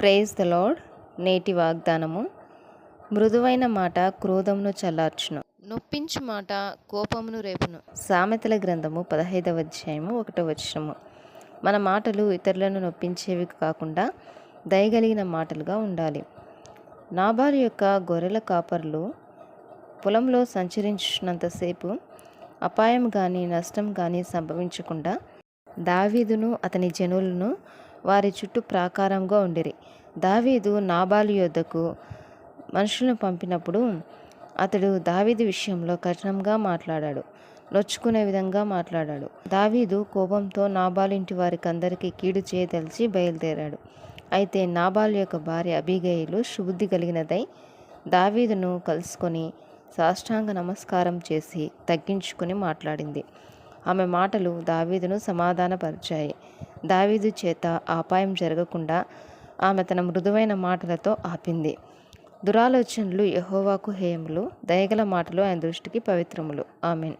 Praise the lord నేటి వాగ్దానము. మృదువైన మాట క్రోధమును చల్లార్చును. నొప్పించు మాట కోపమును రేపును. సామెతల గ్రంథము పదహైదవ అధ్యాయము ఒకటో వచనము. మన మాటలు ఇతరులను నొప్పించేవి కాకుండా దయగలిగిన మాటలుగా ఉండాలి. నాబాలు యొక్క గొర్రెల కాపర్లు పొలంలో సంచరించినంతసేపు అపాయం కానీ నష్టం కానీ సంభవించకుండా దావీదును అతని జనులను వారి చుట్టూ ప్రాకారంగా ఉండిరి. దావీదు నాబాలు యొద్దకు మనుషులను పంపినప్పుడు అతడు దావీదు విషయంలో కఠినంగా మాట్లాడాడు నొచ్చుకునే విధంగా మాట్లాడాడు. దావీదు కోపంతో నాబాలు ఇంటి వారికి అందరికీ కీడు చేయదలిచి బయలుదేరాడు. అయితే నాబాలు యొక్క భార్య అభిగయులు శుబుద్ధి కలిగినదై దావీదును కలుసుకొని సాష్టాంగ నమస్కారం చేసి తగ్గించుకుని మాట్లాడింది. ఆమె మాటలు దావీదును సమాధానపరిచాయి. దావీదు చేత అపాయం జరగకుండా ఆమె తన మృదువైన మాటలతో ఆపింది. దురాలోచనలు యహోవాకు హేయములు దయగల మాటలు ఆయన దృష్టికి పవిత్రములు. ఆమెన్.